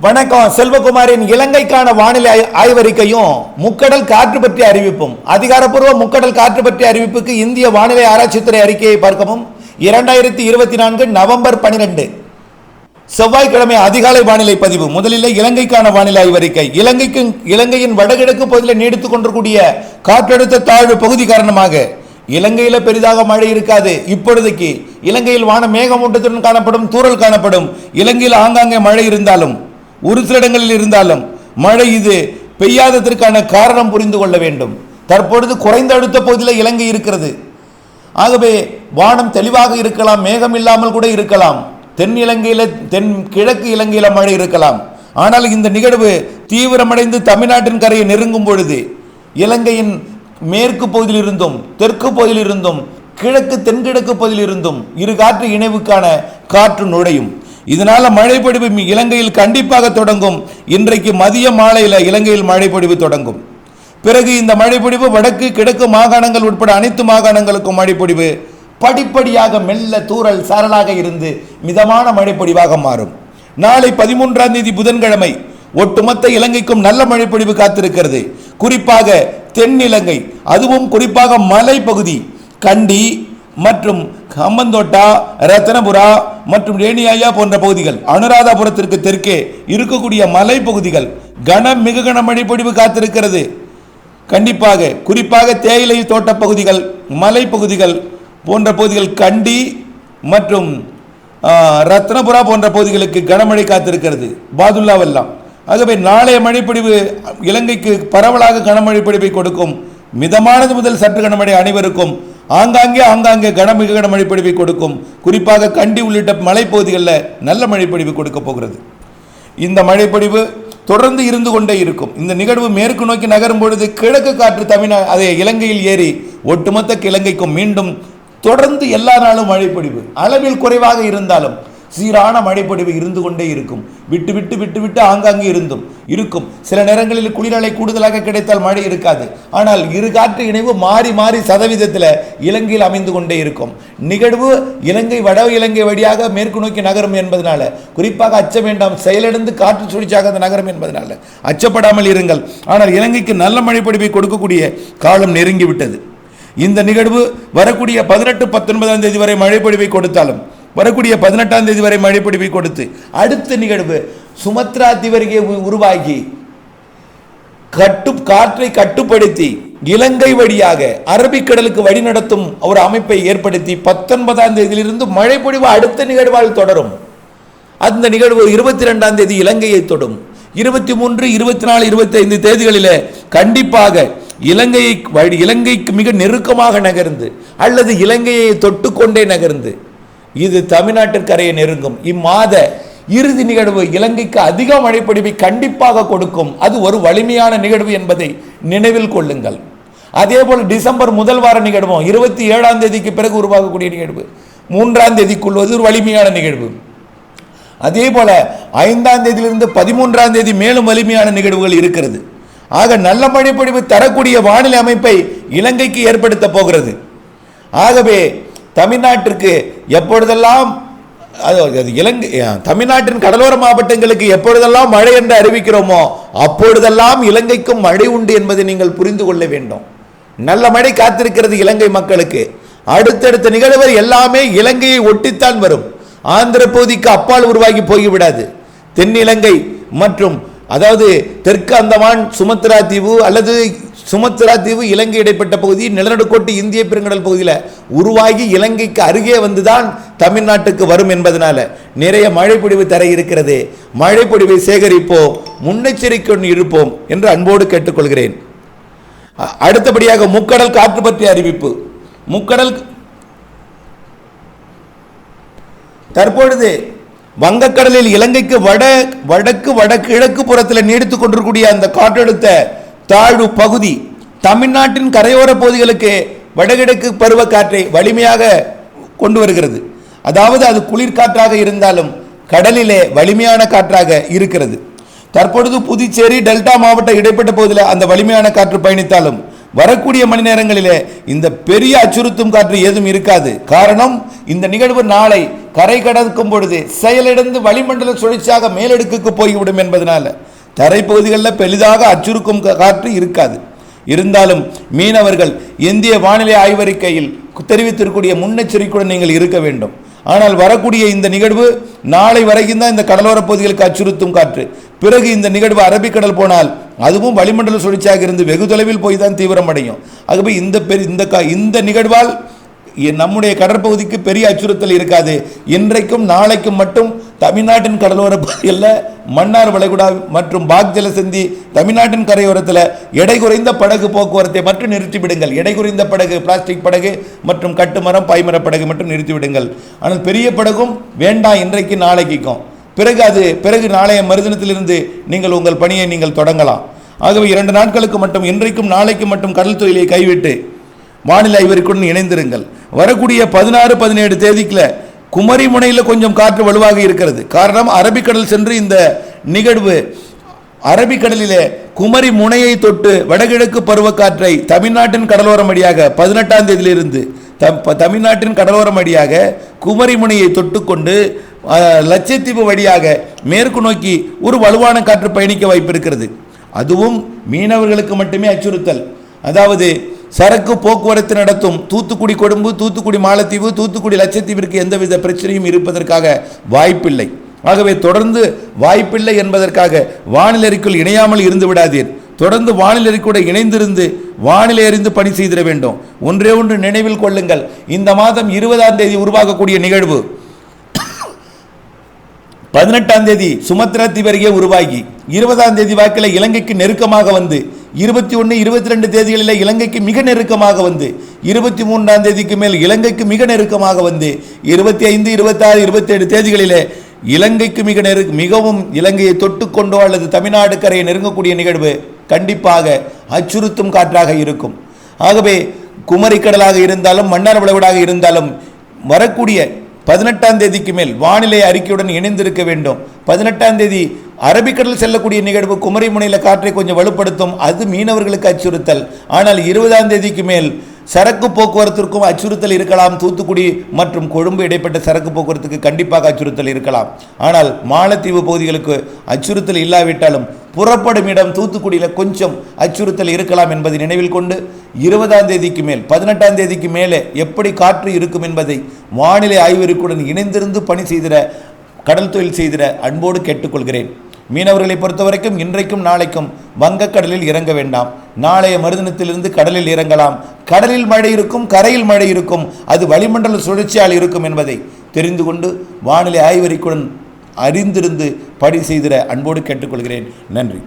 வணக்கம். செல்வகுமாரின் இலங்கைக்கான வானிலை ஆய்- ஆய்வறிக்கையும் முக்கடல் காற்று பற்றிய அறிவிப்பும். அதிகாரப்பூர்வ முக்கடல் காற்று பற்றிய அறிவிப்புக்கு இந்திய வானிலை ஆராய்ச்சித்துறை அறிக்கையை பார்க்கவும். இரண்டாயிரத்தி இருபத்தி நான்கு நவம்பர் பனிரெண்டு. செவ்வாய்க்கிழமை அதிகாலை வானிலை பதிவு. முதலில் இலங்கைக்கான வானிலை ஆய்வறிக்கை. இலங்கைக்கு இலங்கையின் வடகிழக்கு பகுதியில் நீடித்துக் கொண்டிருக்கூடிய காற்றழுத்த தாழ்வு பகுதி காரணமாக இலங்கையில் பெரிதாக மழை இருக்காது. இப்பொழுதைக்கு இலங்கையில் வான மேகமூட்டத்துடன் காணப்படும் தூறல் காணப்படும். இலங்கையில் ஆங்காங்கே மழை இருந்தாலும் ஒரு சில இடங்களில் இருந்தாலும் மழை இது பெய்யாததற்கான காரணம் புரிந்து கொள்ள வேண்டும். தற்பொழுது குறைந்த அழுத்த பகுதியில் இலங்கை இருக்கிறது. ஆகவே வானம் தெளிவாக இருக்கலாம் மேகம் இல்லாமல் கூட இருக்கலாம். தென் இலங்கையில் தென் கிழக்கு இலங்கையில் மழை இருக்கலாம். ஆனால் இந்த நிகழ்வு தீவிரமடைந்து தமிழ்நாட்டின் கரையை நெருங்கும் பொழுது இலங்கையின் மேற்கு பகுதியில் இருந்தும் தெற்கு பகுதியில் இருந்தும் கிழக்கு தென்கிழக்கு பகுதியில் இருந்தும் இரு காற்று இணைவுக்கான காற்று நுழையும். இதனால மழைப்பொழிவு மி- இலங்கையில் கண்டிப்பாக தொடங்கும். இன்றைக்கு மதிய மாலையில் இலங்கையில் மழைப்பொழிவு தொடங்கும். பிறகு இந்த மழைப்பொழிவு வடக்கு கிழக்கு மாகாணங்கள் உட்பட அனைத்து மாகாணங்களுக்கும் மழைப்பொழிவு படிப்படியாக மெல்ல தூறல் சாரலாக இருந்து மிதமான மழைப்பொழிவாக மாறும். நாளை பதிமூன்றாம் தேதி புதன்கிழமை ஒட்டுமொத்த இலங்கைக்கும் நல்ல மழைப்பொழிவு காத்திருக்கிறது. குறிப்பாக தென் இலங்கை அதுவும் குறிப்பாக மலைப்பகுதி கண்டி மற்றும் ஹம்மந்தோட்டா ரத்தனபுரா மற்றும் ரேணியாயா போன்ற பகுதிகள். அனுராதாபுரத்திற்கு தெற்கே இருக்கக்கூடிய மலைப்பகுதிகள். கன மிக கன மழைப்பொழிவு காத்திருக்கிறது. கண்டிப்பாக குறிப்பாக தேயிலை தோட்ட பகுதிகள் மலைப்பகுதிகள் போன்ற பகுதிகள் கண்டி மற்றும் ரத்னபுரா போன்ற பகுதிகளுக்கு கனமழை காத்திருக்கிறது. பாதுல்லாவெல்லாம் ஆகவே நாளைய மழைப்பொழிவு இலங்கைக்கு பரவலாக கனமழை பொழிவை கொடுக்கும். மிதமானது முதல் சற்று கனமழை அனைவருக்கும். ஆங்காங்கே ஆங்காங்கே கனமிக கன மழைப்பொழிவை கொடுக்கும். குறிப்பாக கண்டி உள்ளிட்ட மலைப்பகுதிகளில் நல்ல மழைப்பொழிவு கொடுக்க போகிறது. இந்த மழைப்பொழிவு தொடர்ந்து இருந்து கொண்டே இருக்கும். இந்த நிகழ்வு மேற்கு நோக்கி நகரும் பொழுது கிழக்கு காற்று தமிழ்நா அதை இலங்கையில் ஏறி ஒட்டுமொத்த இலங்கைக்கும் மீண்டும் தொடர்ந்து எல்லா நாளும் மழைப்பொழிவு. அளவில் குறைவாக இருந்தாலும் சீரான மழைப்பொழிவு இருந்து கொண்டே இருக்கும். விட்டு விட்டு விட்டு விட்டு ஆங்காங்கே இருந்தும் இருக்கும். சில நேரங்களில் குளிரலை கூடுதலாக கிடைத்தால் மழை இருக்காது. ஆனால் இரு காற்று இணைவு மாறி மாறி சதவீதத்தில் இலங்கையில் அமைந்து கொண்டே இருக்கும். நிகழ்வு இலங்கை வட இலங்கை வழியாக மேற்கு நோக்கி நகரும் என்பதனால குறிப்பாக அச்ச வேண்டாம் செயலிழந்து காற்று சுழிச்சாக அந்த நகரம் என்பதனால அச்சப்படாமல் இருங்கள். ஆனால் இலங்கைக்கு நல்ல மழைப்பொழிவை கொடுக்கக்கூடிய காலம் நெருங்கி விட்டது. இந்த நிகழ்வு வரக்கூடிய பதினெட்டு பத்தொன்பதாம் தேதி வரை மழைப்பொழிவை கொடுத்தாலும் வரக்கூடிய பதினெட்டாம் தேதி வரை மழைப்பொழிவை கொடுத்து அடுத்த நிகழ்வு சுமத்ரா திவரிகை உருவாகி கட்டு காற்றை கட்டுப்படுத்தி இலங்கை வழியாக அரபிக்கடலுக்கு வழிநடத்தும் ஒரு அமைப்பை ஏற்படுத்தி பத்தொன்பதாம் தேதியிலிருந்து மழைப்பொழிவு அடுத்த நிகழ்வால் தொடரும். அந்த நிகழ்வு இருபத்தி ரெண்டாம் தேதி இலங்கையை தொடும். இருபத்தி மூன்று இருபத்தி நாலு இருபத்தி ஐந்து தேதிகளில் கண்டிப்பாக இலங்கையை வழி- இலங்கைக்கு மிக நெருக்கமாக நகர்ந்து அல்லது இலங்கையை தொட்டுக்கொண்டே நகர்ந்து இது தமிழ்நாட்டு கரையை நெருங்கும். இம்மாத இறுதி நிகழ்வு இலங்கைக்கு அதிக மழைப்பிடிவை கண்டிப்பாக கொடுக்கும். அது ஒரு வலிமையான நிகழ்வு என்பதை நினைவில் கொள்ளுங்கள். அதேபோல் டிசம்பர் முதல் வார நிகழ்வும் இருபத்தி ஏழாம் தேதிக்கு பிறகு உருவாகக்கூடிய நிகழ்வு. மூன்றாம் தேதிக்குள் ஒரு வலிமையான நிகழ்வு. அதே போல ஐந்தாம் தேதியிலிருந்து பதிமூன்றாம் தேதி மேலும் வலிமையான நிகழ்வுகள் இருக்கிறது. ஆக நல்ல மழைப்பொழிவு தரக்கூடிய வானிலை அமைப்பை இலங்கைக்கு ஏற்படுத்த போகிறது. ஆகவே தமிழ்நாட்டிற்கு எப்பொழுதெல்லாம் அது இலங்கை தமிழ்நாட்டின் கடலோர மாவட்டங்களுக்கு எப்பொழுதெல்லாம் மழை என்று அறிவிக்கிறோமோ அப்பொழுதெல்லாம் இலங்கைக்கும் மழை உண்டு என்பதை நீங்கள் புரிந்து கொள்ள வேண்டும். நல்ல மழை காத்திருக்கிறது இலங்கை மக்களுக்கு. அடுத்தடுத்த நிகழ்வு எல்லாமே இலங்கையை ஒட்டித்தான் வரும். ஆந்திர பகுதிக்கு அப்பால் உருவாகி போய்விடாது. தென்னிலங்கை மற்றும் அதாவது தெற்கு அந்தமான் சுமத்ரா தீவு அல்லது சுமத்ரா தீவு இலங்கை இடைப்பட்ட பகுதி நிலநடுக்கோட்டு இந்திய பெருங்கடல் பகுதியில் உருவாகி இலங்கைக்கு அருகே வந்துதான் தமிழ்நாட்டுக்கு வரும் என்பதனால நிறைய மழைப்பொழிவு தர இருக்கிறது. மழைப்பொழிவை சேகரிப்போம் முன்னெச்சரிக்கை இருப்போம் என்று அன்போடு கேட்டுக்கொள்கிறேன். அடுத்தபடியாக முக்கடல் காற்று பற்றிய அறிவிப்பு. முக்கடல் தற்பொழுது வங்கக்கடலில் இலங்கைக்கு வட வடக்கு வடகிழக்கு புறத்தில் நீடித்துக் கொண்டிருக்கூடிய அந்த காற்றழுத்த தாழ்வு பகுதி தமிழ்நாட்டின் கரையோர பகுதிகளுக்கு வடகிழக்கு பருவக்காற்றை வலிமையாக கொண்டு வருகிறது. அதாவது அது குளிர்காற்றாக இருந்தாலும் கடலிலே வலிமையான காற்றாக இருக்கிறது. தற்பொழுது புதுச்சேரி டெல்டா மாவட்ட இடைப்பட்ட பகுதியில் அந்த வலிமையான காற்று பயணித்தாலும் வரக்கூடிய மணி நேரங்களிலே இந்த பெரிய அச்சுறுத்தும் காற்று ஏதும் இருக்காது. காரணம் இந்த நிகழ்வு நாளை கரை கடக்கும் பொழுது செயலிழந்து வளிமண்டல சுழற்சியாக மேலடுக்குக்கு போய்விடும் என்பதனால தரைப்பகுதிகளில் பெரிதாக அச்சுறுக்கும் காற்று இருக்காது. இருந்தாலும் மீனவர்கள் இந்திய வானிலை ஆய்வறிக்கையில் தெரிவித்திருக்கக்கூடிய முன்னெச்சரிக்கையுடன் நீங்கள் இருக்க வேண்டும். ஆனால் வரக்கூடிய இந்த நிகழ்வு நாளை வரைக்கும் தான் இந்த கடலோரப் பகுதிகளுக்கு அச்சுறுத்தும் காற்று. பிறகு இந்த நிகழ்வு அரபிக்கடல் போனால் அதுவும் வளிமண்டல சுழற்சியாக இருந்து வெகு தொலைவில் போய் தான் தீவிரமடையும். ஆகவே இந்த பெரு இந்த கா- இந்த நிகழ்வால் நம்முடைய கடற்பகுதிக்கு பெரிய அச்சுறுத்தல் இருக்காது. இன்றைக்கும் நாளைக்கும் மட்டும் தமிழ்நாட்டின் கடலோர பகுதியில் மன்னார் வளைகுடா மற்றும் பாக் ஜலசந்தி தமிழ்நாட்டின் கரையோரத்தில் எடை குறைந்த படகு போக்குவரத்தை மட்டும் நிறுத்திவிடுங்கள். எடை குறைந்த படகு பிளாஸ்டிக் படகு மற்றும் கட்டுமரம் பாய்மர படகு மட்டும் நிறுத்திவிடுங்கள். ஆனால் பெரிய படகும் வேண்டாம் இன்றைக்கு நாளைக்கும் பிறகு அது பிறகு நாளைய மறுதினத்திலிருந்து நீங்கள் உங்கள் பணியை நீங்கள் தொடங்கலாம். ஆகவே இரண்டு நாட்களுக்கு மட்டும் இன்றைக்கும் நாளைக்கு மட்டும் கடல் தொழிலை கைவிட்டு வானிலை ஐவருக்குடன் இணைந்திருங்கள். வரக்கூடிய பதினாறு பதினேழு தேதிக்கில் குமரி முனையில் கொஞ்சம் காற்று வலுவாக இருக்கிறது. காரணம் அரபிக்கடல் சென்று இந்த நிகழ்வு அரபிக்கடலிலே குமரி முனையை தொட்டு வடகிழக்கு பருவக்காற்றை தமிழ்நாட்டின் கடலோரம் வழியாக பதினெட்டாம் தேதியிலிருந்து ப- தமிழ்நாட்டின் கடலோரம் வழியாக குமரி முனையை தொட்டுக்கொண்டு லட்சத்தீவு வழியாக மேற்கு நோக்கி ஒரு வலுவான காற்று பயணிக்க வாய்ப்பு இருக்கிறது. அதுவும் மீனவர்களுக்கு மட்டுமே அச்சுறுத்தல். அதாவது சரக்கு போக்குவரத்து நடத்தும். தூத்துக்குடி கொழும்பு தூத்துக்குடி மாலத்தீவு தூத்துக்குடி லட்சத்தீவிற்கு எந்தவித பிரச்சனையும் இருப்பதற்காக வாய்ப்பில்லை. ஆகவே தொடர்ந்து வாய்ப்பில்லை என்பதற்காக வானிலை இணையாமல் இருந்து விடாதீர். தொடர்ந்து வானிலை கூட இணைந்திருந்து வானிலை அறிந்து பணி செய்திட வேண்டும். ஒன்றே ஒன்று நினைவில் கொள்ளுங்கள். இந்த மாதம் இருபதாம் தேதி உருவாகக்கூடிய நிகழ்வு பதினெட்டாம் தேதி சுமத்ரா தீவு உருவாகி. இருபதாம் தேதி வாக்கில் இலங்கைக்கு நெருக்கமாக வந்து இருபத்தி ஒன்று இருபத்தி ரெண்டு தேதிகளில் இலங்கைக்கு மிக நெருக்கமாக வந்து இருபத்தி மூன்றாம் தேதிக்கு மேல் இலங்கைக்கு மிக நெருக்கமாக வந்து இருபத்தி ஐந்து இருபத்தாறு இருபத்தேழு தேதிகளிலே இலங்கைக்கு மிக நெரு மிகவும் இலங்கையை தொட்டுக்கொண்டோ அல்லது தமிழ்நாடு கரையை நெருங்கக்கூடிய நிகழ்வு கண்டிப்பாக அச்சுறுத்தும் காற்றாக இருக்கும். ஆகவே குமரிக்கடலாக இருந்தாலும் மன்னார் விளைவுடாக இருந்தாலும் வரக்கூடிய பதினெட்டாம் தேதிக்கு மேல் வானிலை அறிக்கையுடன் இணைந்திருக்க வேண்டும். பதினெட்டாம் தேதி அரபிக்கடல் செல்லக்கூடிய நிகழ்வு குமரிமுனையில் காற்றை கொஞ்சம் வலுப்படுத்தும். அது மீனவர்களுக்கு அச்சுறுத்தல். ஆனால் இருபதாம் தேதிக்கு மேல் சரக்கு போக்குவரத்திற்கும் அச்சுறுத்தல் இருக்கலாம். தூத்துக்குடி மற்றும் கொழும்பு இடைப்பட்ட சரக்கு போக்குவரத்துக்கு கண்டிப்பாக அச்சுறுத்தல் இருக்கலாம். ஆனால் மாலத்தீவு பகுதிகளுக்கு அச்சுறுத்தல் இல்லாவிட்டாலும் புறப்படும் இடம் தூத்துக்குடியில் கொஞ்சம் அச்சுறுத்தல் இருக்கலாம் என்பதை நினைவில் கொண்டு இருபதாம் தேதிக்கு மேல் பதினெட்டாம் தேதிக்கு மேலே எப்படி காற்று இருக்கும் என்பதை வானிலை ஆய்வறிக்குடன் இணைந்திருந்து பணி செய்திட கடல் தொழில் செய்திட அன்போடு கேட்டுக்கொள்கிறேன். மீனவர்களை பொறுத்தவரைக்கும் இன்றைக்கும் நாளைக்கும் வங்கக்கடலில் இறங்க வேண்டாம். நாளைய மறுதினத்திலிருந்து கடலில் இறங்கலாம். கடலில் மழை இருக்கும் கரையில் மழை இருக்கும் அது வளிமண்டல சுழற்சியால் இருக்கும் என்பதை தெரிந்து கொண்டு வானிலை ஆய்வறிக்குடன் அறிந்திருந்து பணி செய்திட அன்போடு கேட்டுக்கொள்கிறேன். நன்றி.